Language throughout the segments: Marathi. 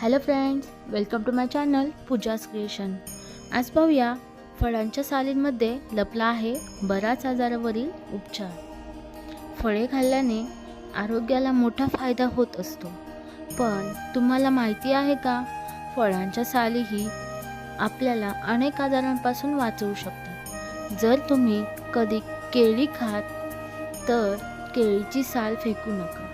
Hello friends welcome to my channel Pooja's creation आज पाहूया फळांच्या सालींमध्ये लपला आहे बराच आजारावरील उपचार. फळे खाल्ल्याने आरोग्याला मोठा फायदा होत असतो. पण तुम्हाला माहिती आहे का फळांच्या सालीही आपल्याला अनेक आजारांपासून वाचवू शकतात. जर तुम्ही कधी केळी खात तर केळीची साल फेकू नका.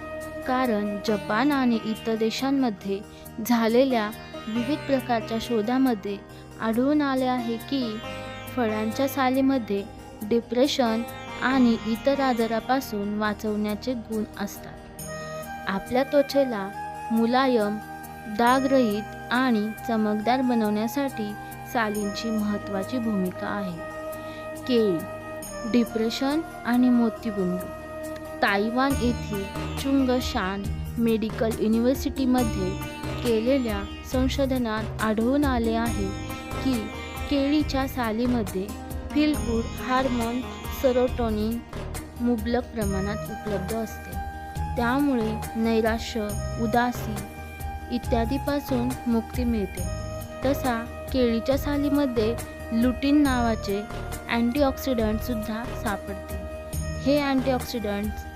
कारण जपान आणि इतर देशांमध्ये झालेल्या विविध प्रकारच्या शोधामध्ये आढळून आले आहे की फळांच्या सालीमध्ये डिप्रेशन आणि इतर आजारापासून वाचवण्याचे गुण असतात. आपल्या त्वचेला मुलायम डागरहित आणि चमकदार बनवण्यासाठी सालींची महत्त्वाची भूमिका आहे. केळी डिप्रेशन आणि मोतीबिंदू तायवान येथील चुंगशान मेडिकल युनिव्हर्सिटीमध्ये केलेल्या संशोधनात आढळून आले आहे की केळीच्या सालीमध्ये फिलगुड हार्मोन सरोटोनिन मुबलक प्रमाणात उपलब्ध असते. त्यामुळे नैराश्य उदासी इत्यादीपासून मुक्ती मिळते. तसा केळीच्या सालीमध्ये लुटीन नावाचे अँटीऑक्सिडंटसुद्धा सापडते. हे अँटीऑक्सिडंट्स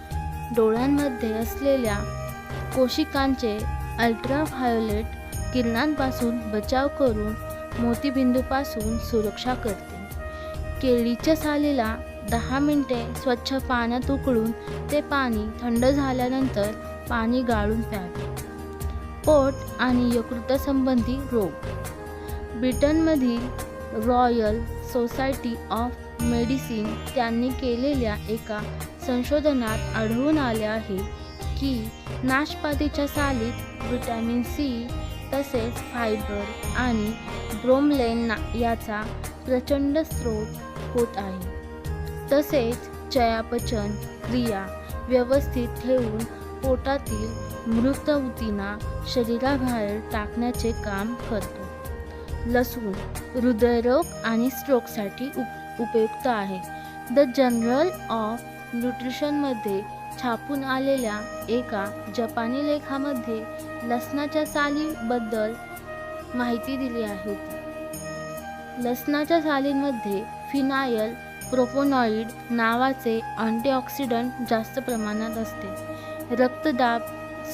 डोळ्यांमध्ये असलेल्या कोशिकांचे अल्ट्राव्हायोलेट किरणांपासून बचाव करून मोतीबिंदूपासून सुरक्षा करते. केळीच्या सालीला दहा मिनिटे स्वच्छ पाण्यात उकळून ते पाणी थंड झाल्यानंतर पाणी गाळून प्यावे. पोट आणि यकृतसंबंधी रोग. ब्रिटनमधील रॉयल सोसायटी ऑफ मेडिसिन त्यांनी केलेल्या एका संशोधनात आढळून आले आहे की नाशपातीच्या सालीत व्हिटॅमिन सी तसेच फायबर आणि ब्रोमलेन ना याचा प्रचंड स्रोत होत आहे. तसेच चयापचन क्रिया व्यवस्थित ठेवून पोटातील मृत उतीना शरीराबाहेर टाकण्याचे काम करतो. लसूण हृदयरोग आणि स्ट्रोकसाठी उप उपयुक्त आहे. द जनरल ऑफ न्यूट्रिशनमध्ये छापून आलेल्या एका जपानी लेखामध्ये लसणाच्या सालीबद्दल माहिती दिली आहे. लसणाच्या सालींमध्ये फिनायल प्रोपोनॉइड नावाचे अँटीऑक्सिडंट जास्त प्रमाणात असते. रक्तदाब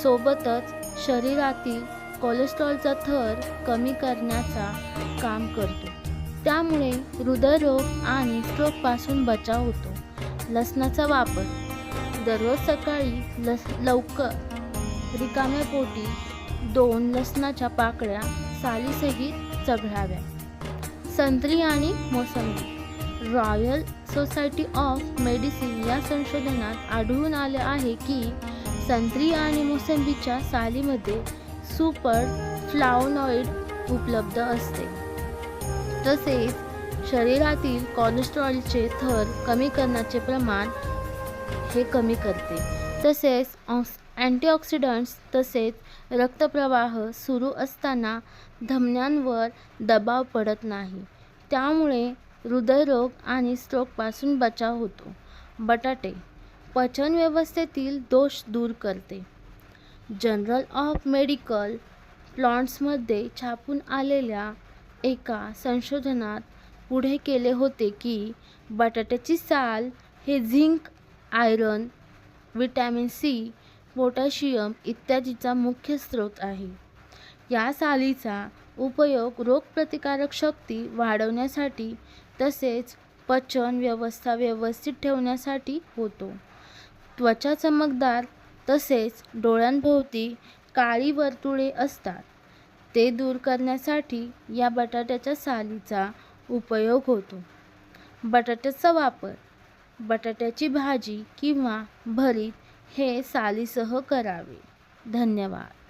सोबतच शरीरातील कोलेस्ट्रॉलचा थर कमी करण्याचा काम करतो. त्यामुळे हृदयरोग आणि स्ट्रोकपासून बचाव होतो. लसणाचा वापर. दररोज सकाळी लस लवकर रिकाम्या पोटी दोन लसणाच्या पाकळ्या सालीसहित चघळाव्या. संत्री आणि मोसंबी. रॉयल सोसायटी ऑफ मेडिसिन या संशोधनात आढळून आले आहे की संत्री आणि मोसंबीच्या सालीमध्ये सुपर फ्लावनॉइड उपलब्ध असते. तसेच शरीरातील कोलेस्ट्रॉलचे थर कमी करण्याचे प्रमाण हे कमी करते. तसेच ऑक्स अँटीऑक्सिडंट्स तसेच रक्तप्रवाह सुरू असताना धमन्यांवर दबाव पडत नाही. त्यामुळे हृदयरोग आणि स्ट्रोकपासून बचाव होतो. बटाटे पचन व्यवस्थेतील दोष दूर करते. जनरल ऑफ मेडिकल प्लॉन्ट्समध्ये छापून आलेल्या एका संशोधनात पुढे केले होते की बटाट्याची साल हे zinc iron vitamin C potassium इत्यादीचा मुख्य स्रोत आहे. या सालीचा उपयोग रोगप्रतिकारक शक्ती वाढवण्यासाठी तसेच पचन व्यवस्था व्यवस्थित ठेवण्यासाठी होतो. त्वचा चमकदार तसेच डोळ्यांभोवती काळी वर्तुळे असतात. ते दूर करण्यासाठी या बटाट्याच्या सालीचा उपयोग होतो. बटाट्याचा वापर बटाट्याची भाजी किंवा भरीत हे सालीसह करावे. धन्यवाद.